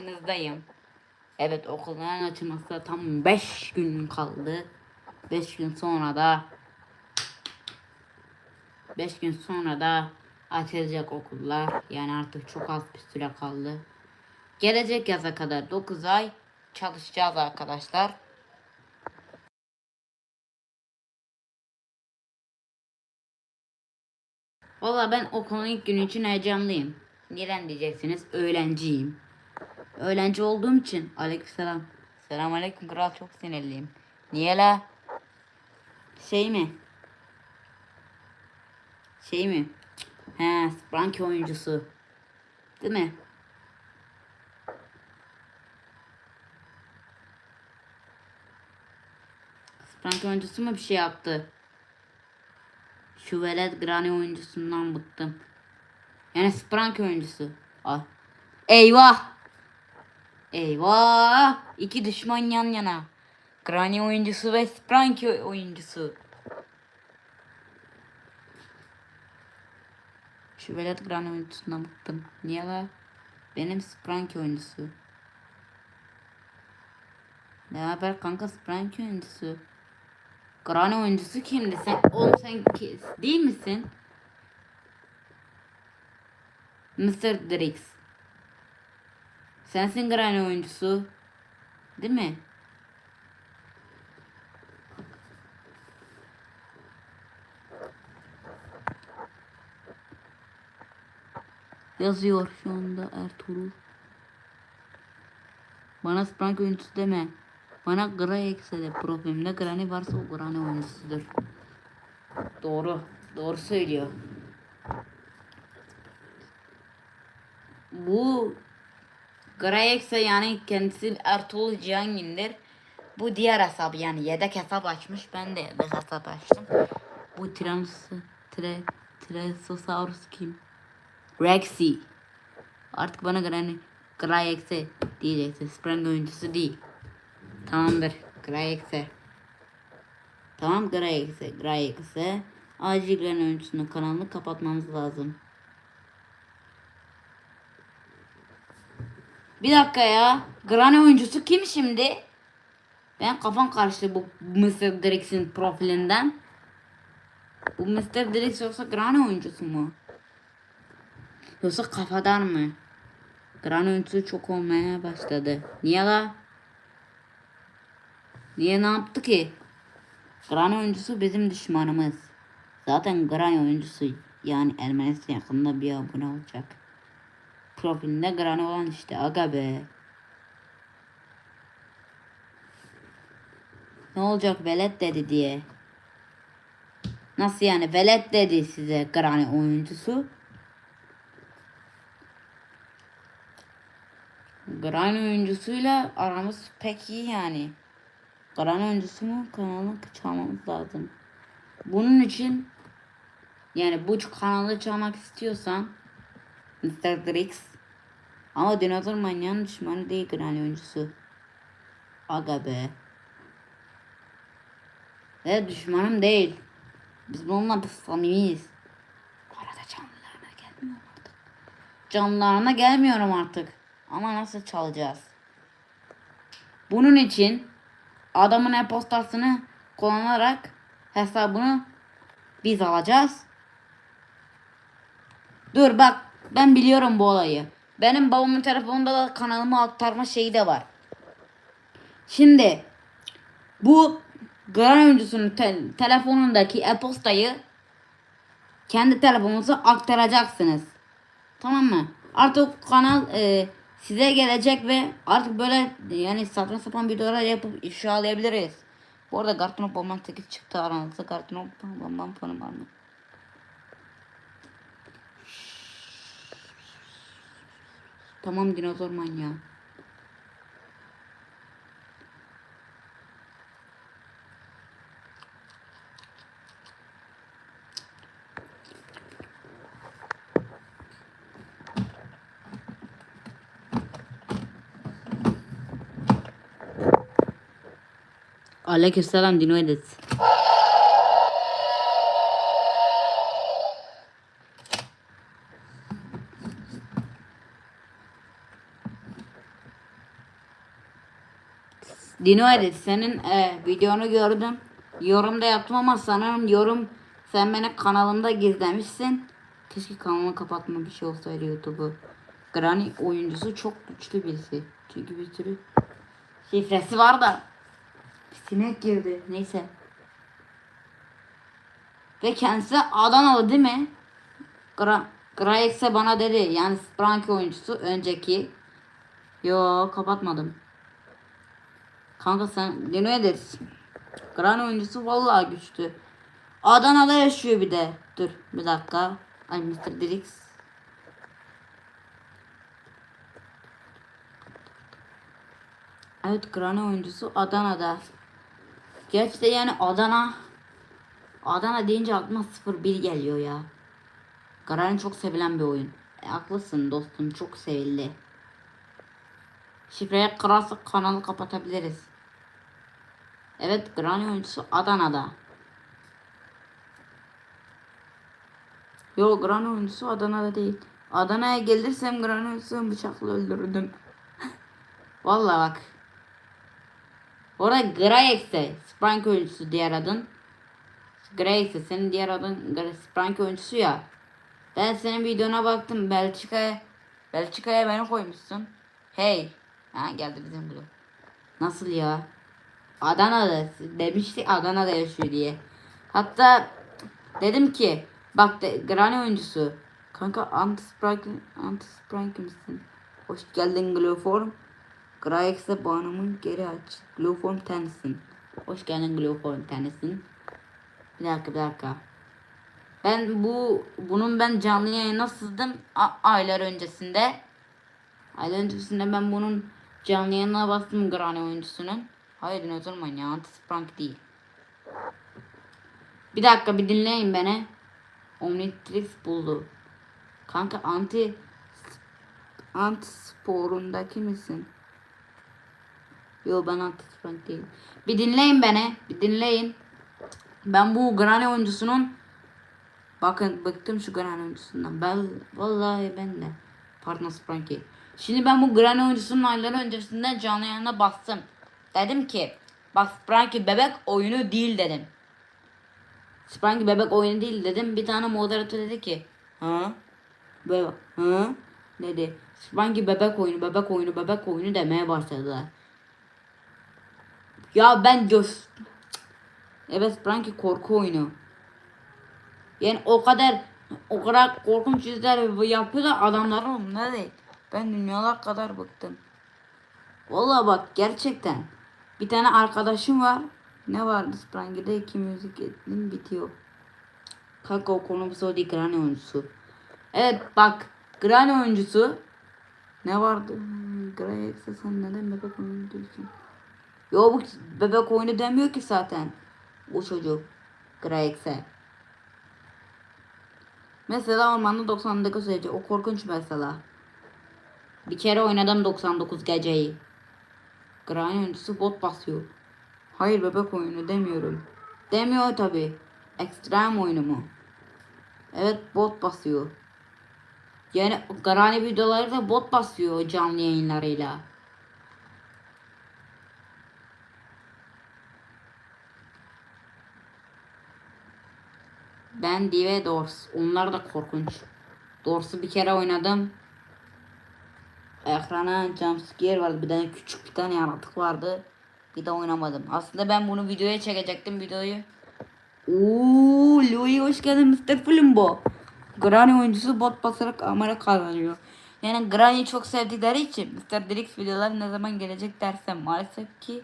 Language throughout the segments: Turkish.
karşınızdayım. Evet okulların açılmasına tam 5 gün kaldı. 5 gün sonra da 5 gün sonra da açılacak okullar. Yani artık çok az bir süre kaldı. Gelecek yaza kadar 9 ay çalışacağız arkadaşlar. Valla ben okulun ilk günü için heyecanlıyım. Neden diyeceksiniz? Öğrenciyim. Öğrenci olduğum için aleykümselam. Selam aleyküm kral çok sinirliyim. Niye la? Şey mi? Şey mi? He, Spranky oyuncusu. Değil mi? Spranky oyuncusu mu bir şey yaptı? Şu velet Granny oyuncusundan bıktım. Yani Spranky oyuncusu. Ah. Eyvah! Eyvah! İki düşman yan yana. Granny oyuncusu ve Spranky oyuncusu. Şu velet Granny oyuncusundan bıktım. Niye la? Benim Spranky oyuncusu. Ne haber kanka Spranky oyuncusu? Granny oyuncusu kimdi? Sen, oğlum sen ki, değil misin? Mr. Drix. Sensin Granny oyuncusu. Değil mi? Yazıyor şu anda Ertuğrul. Bana Sprank oyuncusu deme. Bana Gray eksede profilimde Granny varsa o Granny oyuncusudur. Doğru. Doğru söylüyor. Bu Grayex'e yani kendisi Ertuğrul Cihangir'dir. Bu diğer hesabı yani yedek hesap açmış. Ben de yedek hesap açtım. Bu Trans Tre Tresosaurus kim? Rexy. Artık bana Granny Grayex'e diyeceksin. Sprang oyuncusu değil. Tamamdır. Grayex'e. Tamam Grayex'e. Grayex'e. Acil Granny oyuncusunun kanalını kapatmamız lazım. Bir dakika ya. Granny oyuncusu kim şimdi? Ben kafam karıştı bu Mr. Drix'in profilinden. Bu Mr. Drix yoksa Granny oyuncusu mu? Yoksa kafadan mı? Granny oyuncusu çok olmaya başladı. Niye la? Niye ne yaptı ki? Granny oyuncusu bizim düşmanımız. Zaten Granny oyuncusu yani Ermenistan yakında bir abone olacak. Profilinde Granny olan işte aga be. Ne olacak velet dedi diye. Nasıl yani velet dedi size Granny oyuncusu? Granny oyuncusuyla aramız pek iyi yani. Granny oyuncusunu kanalına çalmamız lazım. Bunun için yani bu kanalı çalmak istiyorsan Mr. Drix ama dinozor manyağın düşmanı değil Granny oyuncusu. Aga be. Ve düşmanım değil. Biz bununla da samimiyiz. Arada canlılarına gelmiyorum artık. Canlılarına gelmiyorum artık. Ama nasıl çalacağız? Bunun için adamın e-postasını kullanarak hesabını biz alacağız. Dur bak ben biliyorum bu olayı. Benim babamın telefonunda da kanalıma aktarma şeyi de var. Şimdi bu Gran oyuncusunun te- telefonundaki e-postayı kendi telefonunuza aktaracaksınız. Tamam mı? Artık kanal e, size gelecek ve artık böyle yani saçma sapan videolar yapıp ifşalayabiliriz. Bu arada Bomban 8 çıktı aranızda. Cartoon of Bomban fanı var mı? Tamam dinozor manyağı. Aleykümselam Dino Edit senin e, videonu gördüm. Yorumda yaptım ama sanırım yorum sen beni kanalımda gizlemişsin. Keşke kanalımı kapatma bir şey olsaydı YouTube'u. Granny oyuncusu çok güçlü birisi. Çünkü bir sürü şifresi var da. Sinek girdi. Neyse. Ve kendisi Adanalı değil mi? Gra Graex'e bana dedi. Yani Spranky oyuncusu önceki. Yo kapatmadım. Kanka sen Dino edersin. Gran oyuncusu vallahi güçlü. Adana'da yaşıyor bir de. Dur bir dakika. Ay Mr. Drix. Evet Gran oyuncusu Adana'da. Gerçi de yani Adana Adana deyince aklıma 01 geliyor ya. Gran çok sevilen bir oyun. E, haklısın dostum çok sevildi. Şifreye kırarsak kanalı kapatabiliriz. Evet Granny oyuncusu Adana'da. Yo Granny oyuncusu Adana'da değil. Adana'ya gelirsem Granny oyuncusunu bıçakla öldürürdüm. Vallahi bak. Orada Grayex'e Sprank oyuncusu diğer adın. Grayex'e senin diğer adın Sprank oyuncusu ya. Ben senin videona baktım Belçika'ya Belçika'ya beni koymuşsun. Hey. Ha geldi bizim blok. Nasıl ya? Adana'da demişti Adana'da yaşıyor diye. Hatta dedim ki bak de, Granny oyuncusu. Kanka anti sprite anti sprite misin? Hoş geldin Glowform. Grayex'e bağımın geri aç. Glowform tensin. Hoş geldin Glowform tensin. Bir dakika bir dakika. Ben bu bunun ben canlı yayına sızdım a- aylar öncesinde. Aylar öncesinde ben bunun canlı yayına bastım Granny oyuncusunun. Hayır dinozormayın ya anti-sprank değil. Bir dakika bir dinleyin beni. Omnitrix buldu. Kanka anti anti sporundaki misin? Yo ben anti sprank değilim. Bir dinleyin beni. Bir dinleyin. Ben bu Granny oyuncusunun Bakın bıktım şu Granny oyuncusundan. Ben vallahi ben de. Pardon Spranky. Şimdi ben bu Granny oyuncusunun ayları öncesinden canlı yayına bastım. Dedim ki bak Spranky bebek oyunu değil dedim. Spranky bebek oyunu değil dedim. Bir tane moderatör dedi ki ha bebek ha dedi. Spranky bebek oyunu bebek oyunu bebek oyunu demeye başladılar. Ya ben göz Evet Spranky korku oyunu. Yani o kadar o kadar korkunç yüzler yapıyorlar adamların ne değil. Ben dünyalar kadar bıktım. Vallahi bak gerçekten. Bir tane arkadaşım var. Ne vardı Sprangy'de iki müzik ettim bitiyor. Kanka o konumuz o değil Granny oyuncusu. Evet bak Granny oyuncusu. Ne vardı? Granny sen neden bebek oyunu diyorsun? Yo bu bebek oyunu demiyor ki zaten. O çocuk. Grex'e. Mesela ormanda 99 gece. O korkunç mesela. Bir kere oynadım 99 geceyi. Granny oyuncusu bot basıyor. Hayır bebek oyunu demiyorum. Demiyor tabi. Ekstrem oyunu mu? Evet bot basıyor. Yani Granny videoları da bot basıyor canlı yayınlarıyla. Ben Dive Dors. Onlar da korkunç. Dors'u bir kere oynadım. Ekrana jumpscare vardı. Bir tane küçük bir tane yaratık vardı. Bir de oynamadım. Aslında ben bunu videoya çekecektim videoyu. Ooo Louis hoş geldin Mr. Flimbo. Granny oyuncusu bot basarak kamera kazanıyor. Yani Granny'i çok sevdikleri için Mr. Drix videoları ne zaman gelecek dersem maalesef ki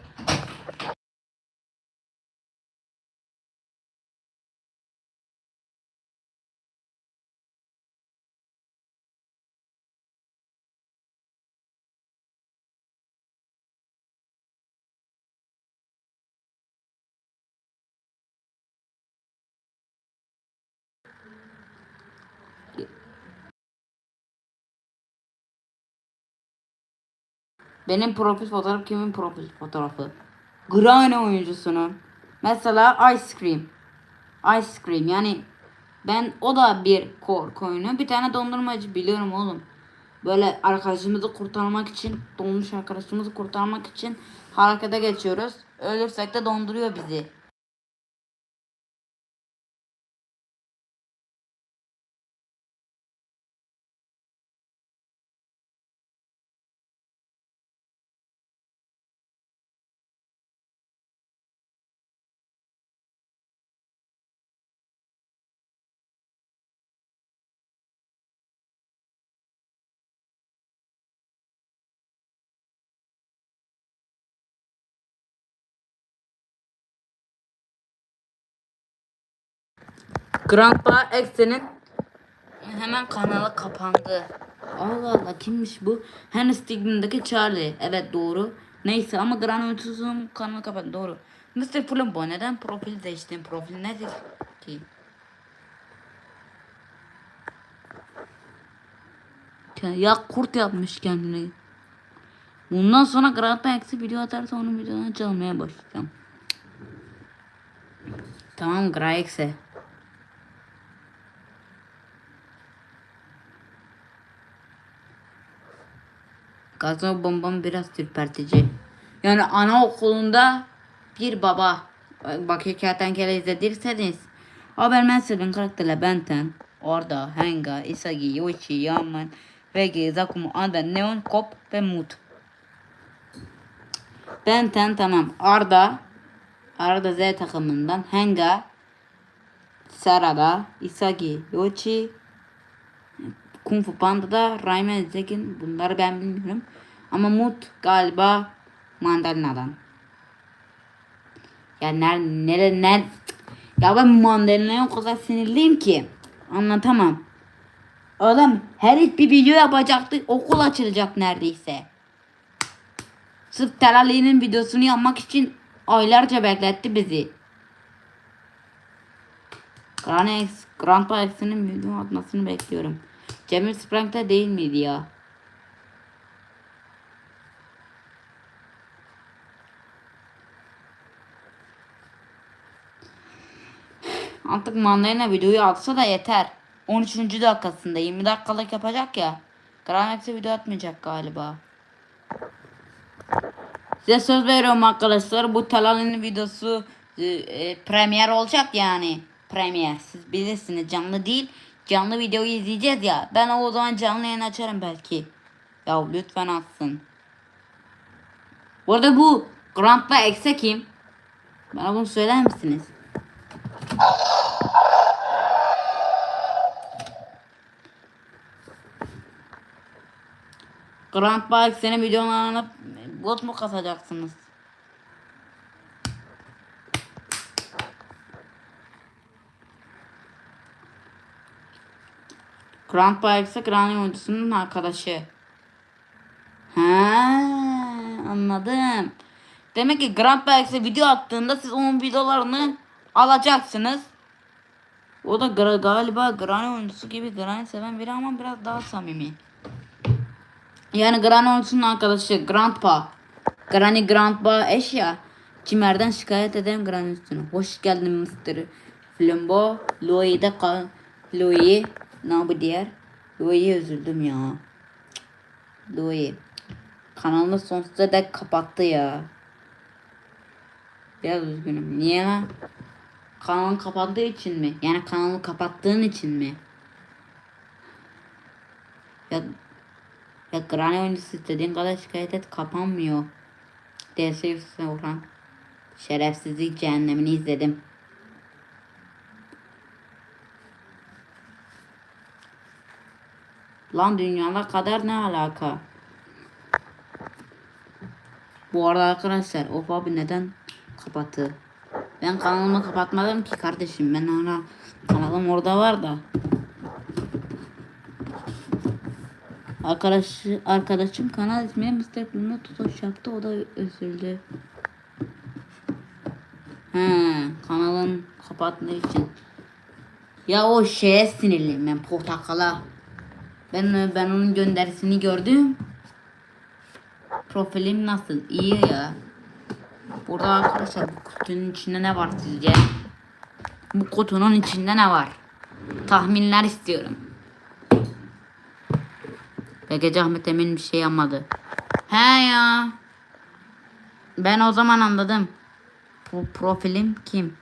Benim profil fotoğrafı kimin profil fotoğrafı? Granny oyuncusunun. Mesela Ice Cream. Ice Cream yani ben o da bir korku oyunu. Bir tane dondurmacı biliyorum oğlum. böyle arkadaşımızı kurtarmak için, donmuş arkadaşımızı kurtarmak için harekete geçiyoruz. Ölürsek de donduruyor bizi. Grandpa X'nin hemen kanalı kapandı. Allah Allah kimmiş bu? Henry Stigman'daki Charlie. Evet doğru. Neyse ama Grandpa kanalı kapandı doğru. Mr. Fulhambo neden profil değiştin? Profil nedir ki? Ya kurt yapmış kendini. Bundan sonra Grandpa X'e video atarsa onun videolarını çalmaya başlayacağım. Tamam Grandpa Gazo bombam biraz ürpertici. Yani anaokulunda bir baba. Bakıyor kertenkele izlediyseniz. Haber ben sevdiğim karakterler Benten, Orada, Henga, Isagi, Yoichi, Yaman, Vegi, Zakumo, Ada, Neon, Kop ve Mut. Benten tamam. Arda, Arda Z takımından. Henga, Sarada, Isagi, Yoichi, Kung Fu Panda'da Rayman Zekin bunları ben bilmiyorum. Ama Mut galiba Mandalina'dan. Ya ner nere ner ya ben Mandalina'ya o kadar sinirliyim ki anlatamam. Adam her bir video yapacaktı okul açılacak neredeyse. Sırf Terali'nin videosunu yapmak için aylarca bekletti bizi. Grand X, Grandpa X'inin video atmasını bekliyorum. Cemil Sprank'ta değil miydi ya? Artık Mandalina videoyu atsa da yeter. 13. dakikasında 20 dakikalık yapacak ya. Granax'e video atmayacak galiba. Size söz veriyorum arkadaşlar bu Talal'in videosu e, e, premier olacak yani. Premier. Siz bilirsiniz canlı değil. Canlı videoyu izleyeceğiz ya. Ben o zaman canlı yayın açarım belki. Ya lütfen atsın. Bu arada bu Grandpa X'e kim? Bana bunu söyler misiniz? Grandpa X'in videolarını bot mu kasacaksınız? Grandpa X'e Granny oyuncusunun arkadaşı. Ha, anladım. Demek ki Grandpa X'e video attığında siz onun videolarını alacaksınız. O da galiba Granny oyuncusu gibi Granny seven biri ama biraz daha samimi. Yani Granny oyuncusunun arkadaşı Grandpa. Granny Grandpa eş ya. Cimer'den şikayet ederim Granny üstüne. Hoş geldin Mr. Flambo. Louis'de kal. Louis. Ne bu diğer? Louis'e üzüldüm ya. Louis. Kanalını sonsuza dek kapattı ya. Biraz üzgünüm. Niye lan? Kanalını kapattığı için mi? Yani kanalı kapattığın için mi? Ya ya Granny oyuncusu istediğin kadar şikayet et kapanmıyor. DS üstüne Orhan. Şerefsizlik cehennemini izledim. Lan dünyalar kadar ne alaka? Bu arada arkadaşlar Of abi neden kapattı? Ben kanalımı kapatmadım ki kardeşim. Ben ona kanalım orada var da. Arkadaş, arkadaşım kanal ismini Mr. Bloom'da tutuş yaptı. O da üzüldü. He, kanalın kapattığı için. Ya o şeye sinirliyim ben portakala. Ben ben onun gönderisini gördüm. Profilim nasıl? İyi ya. Burada arkadaşlar bu kutunun içinde ne var sizce? Bu kutunun içinde ne var? Tahminler istiyorum. Ve gece Ahmet Emin bir şey yapmadı. He ya. Ben o zaman anladım. Bu profilim kim?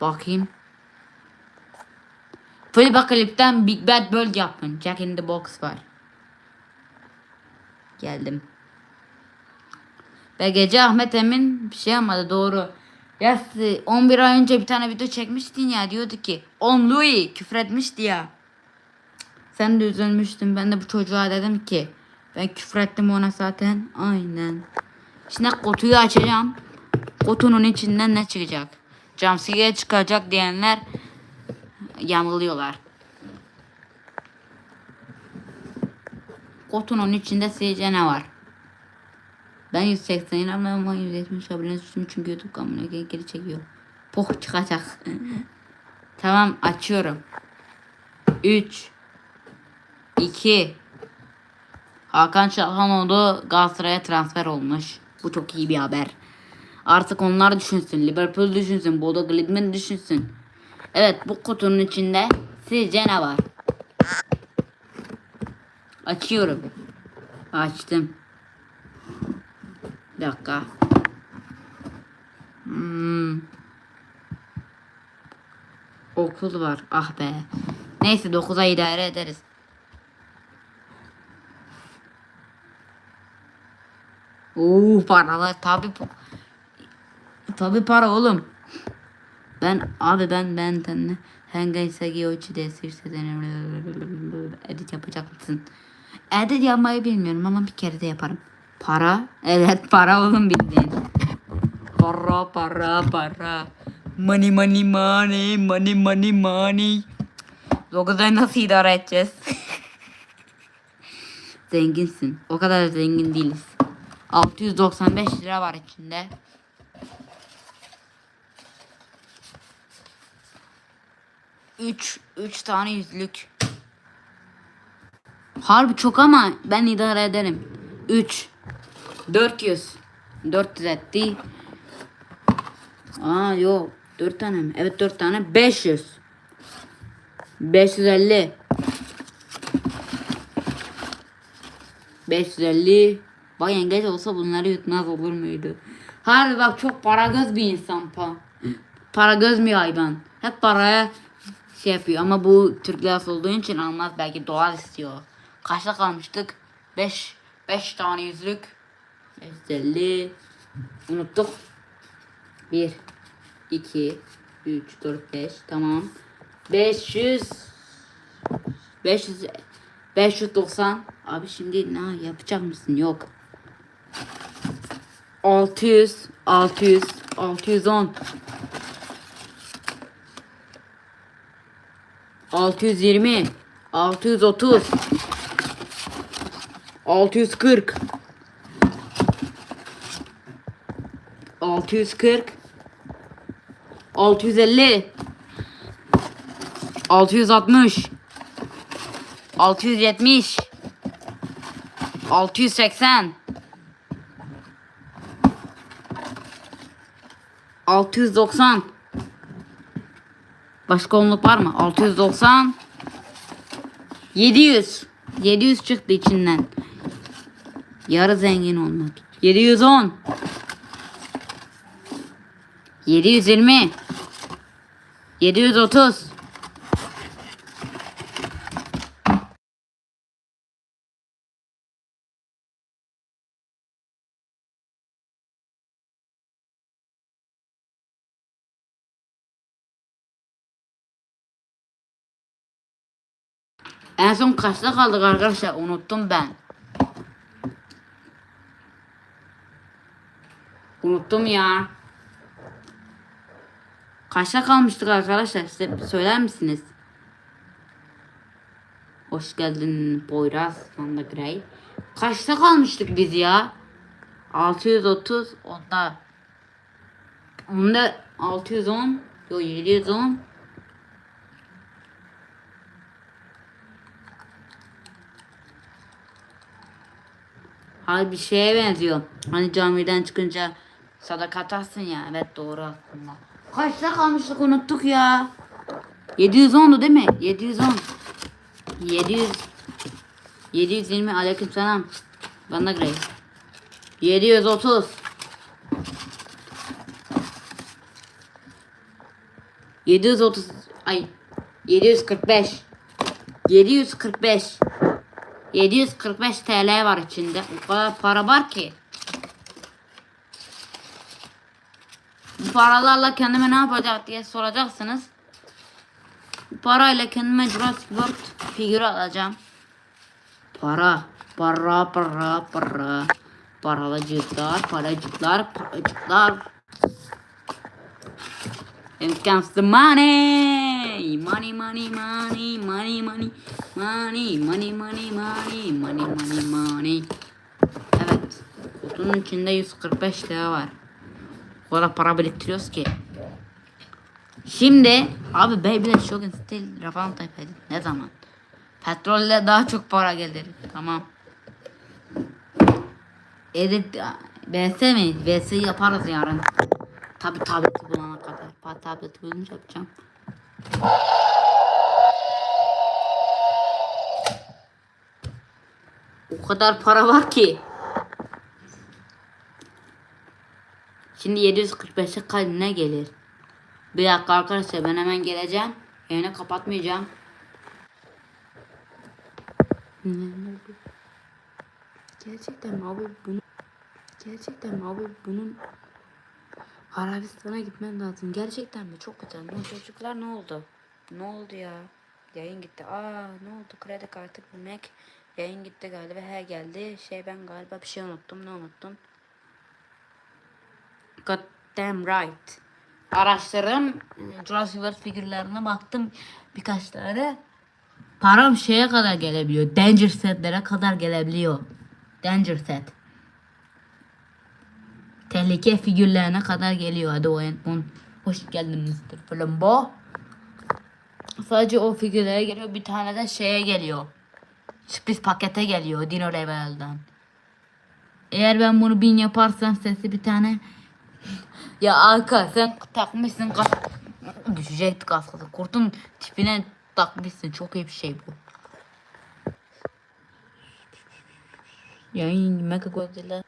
Bakayım. Flip klipten Big Bad Bird yapın. Jack in the Box var. Geldim. Ve gece Ahmet Emin bir şey yapmadı doğru. Ya siz 11 ay önce bir tane video çekmiştin ya diyordu ki On Louis küfretmişti ya. Sen de üzülmüştün. Ben de bu çocuğa dedim ki ben küfrettim ona zaten. Aynen. Şimdi kutuyu açacağım. Kutunun içinden ne çıkacak? Jumpscare çıkacak diyenler yanılıyorlar. Kutunun içinde sizce ne var? Ben 180 abone ama 170 abone düştüm çünkü YouTube kanalıma geri, geri çekiyor. Poh çıkacak. tamam açıyorum. 3 2 Hakan Çalhanoğlu Galatasaray'a transfer olmuş. Bu çok iyi bir haber. Artık onlar düşünsün. Liverpool düşünsün. Bodo Glimt düşünsün. Evet bu kutunun içinde sizce ne var? Açıyorum. Açtım. Bir dakika. Hmm. Okul var. Ah be. Neyse 9'a idare ederiz. Oo paralar tabi tabi para oğlum. Ben abi ben ben tanı hangi sagi o çide sirse edit yapacak mısın? Edit yapmayı bilmiyorum ama bir kere de yaparım. Para? Evet para oğlum bildiğin. Para para para. Money money money money money money. Dokuzayı nasıl idare edeceğiz? Zenginsin. O kadar zengin değiliz. 695 lira var içinde. Üç, üç tane yüzlük. Harbi çok ama ben idare ederim. 3 400 400 etti. Aa yok 4 tane mi? Evet 4 tane 500 550 550 Bak yengeç olsa bunları yutmaz olur muydu? Harbi bak çok para göz bir insan pa. Para göz mü hayvan? Hep paraya şey yapıyor ama bu Türk lirası olduğu için almaz belki dolar istiyor. Kaçta kalmıştık? 5 5 tane yüzlük. 550 unuttuk. 1 2 3 4 5 tamam. 500 500 590 Abi şimdi ne yapacak mısın? Yok. 600 600 610 620 630 640 640 650 660 670 680 690 Başka onluk var mı? 690 700 700 çıktı içinden. Yarı zengin olmak. 710 720 730 En son kaçta kaldık arkadaşlar? Unuttum ben. Unuttum ya. Kaçta kalmıştık arkadaşlar? Size söyler misiniz? Hoş geldin Poyraz Sanda. Kaçta kalmıştık biz ya? 630 onda. Onda 610 yok 710 Hayır bir şeye benziyor. Hani camiden çıkınca sadaka atarsın ya. Evet doğru aslında. Kaçta kalmıştık unuttuk ya. 710'du değil mi? 710. 700 720 aleykümselam. Ben de gireyim. 730. 730 ay 745 745 745 TL var içinde. O kadar para var ki. Bu paralarla kendime ne yapacak diye soracaksınız. Bu parayla kendime Jurassic World figürü alacağım. Para, para, para, para. Paracıklar, paracıklar, paracıklar. Here comes the money. Money, money, money, money, money, money, money, money, money, money, money, money. Evet. Kutunun içinde 145 lira var. O kadar para biriktiriyoruz ki. Şimdi abi Beyblade Shogun Steel Rafael Type edin. Ne zaman? Petrolle daha çok para gelir. Tamam. Edit VS mi? VS yaparız yarın. Tabi tableti bulana kadar. Tableti bulunca yapacağım. O kadar para var ki. Şimdi 745'e kaç ne gelir? Bir dakika arkadaşlar ben hemen geleceğim. Yayını kapatmayacağım. Gerçekten abi bunu Gerçekten abi bunun Arabistan'a gitmem lazım. Gerçekten mi? Çok güzel. Ne çocuklar ne oldu? Ne oldu ya? Yayın gitti. Aa ne oldu? Kredi kartı bilmek. Yayın gitti galiba. He geldi. Şey ben galiba bir şey unuttum. Ne unuttum? God damn right. Araştırdım. Jurassic World figürlerine baktım. Birkaç tane. Param şeye kadar gelebiliyor. Danger setlere kadar gelebiliyor. Danger set. Tehlike figürlerine kadar geliyor. Hadi oyun. Bun. Hoş geldin Mr. Flambo. Sadece o figürlere geliyor. Bir tane de şeye geliyor. Sürpriz pakete geliyor. Dino Rebel'den. Eğer ben bunu bin yaparsam sesi bir tane ya Arka sen takmışsın kas düşecekti kaskası. Kurtun tipine takmışsın. Çok iyi bir şey bu. Yayın Mega Godzilla.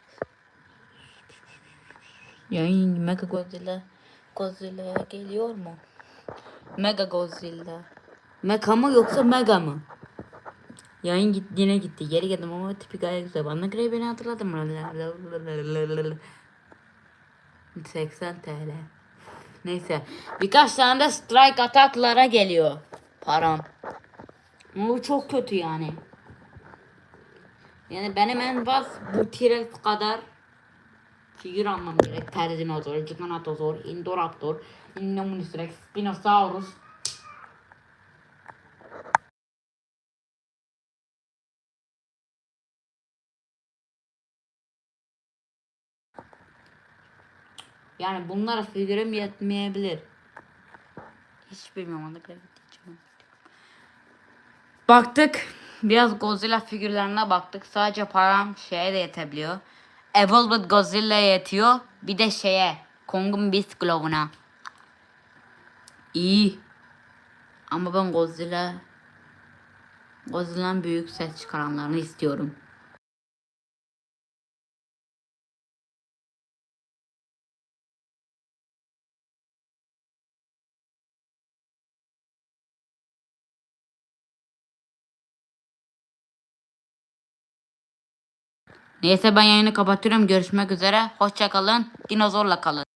Yayın Mega Godzilla. Godzilla geliyor mu? Mega Godzilla. Mega mı yoksa Mega mı? Yayın gitti yine gitti. Geri geldim ama tipi gayet güzel. Bana göre beni hatırladım. 80 TL. Neyse. Birkaç tane de strike ataklara geliyor. Param. Bu çok kötü yani. Yani benim en baz bu T-Rex kadar figür almam gerek. Terzinosaur, Giganotosaur, Indoraptor, Indominus Rex, Spinosaurus. Yani bunlara figürüm yetmeyebilir. Hiç bilmiyorum onu diyeceğim. Baktık. Biraz Godzilla figürlerine baktık. Sadece param şeye de yetebiliyor. Evolved Godzilla'ya yetiyor. Bir de şeye. Kong'un Beast Glow'una. İyi. Ama ben Godzilla Godzilla'nın büyük ses çıkaranlarını istiyorum. Neyse ben yayını kapatıyorum. Görüşmek üzere. Hoşçakalın. Dinozorla kalın.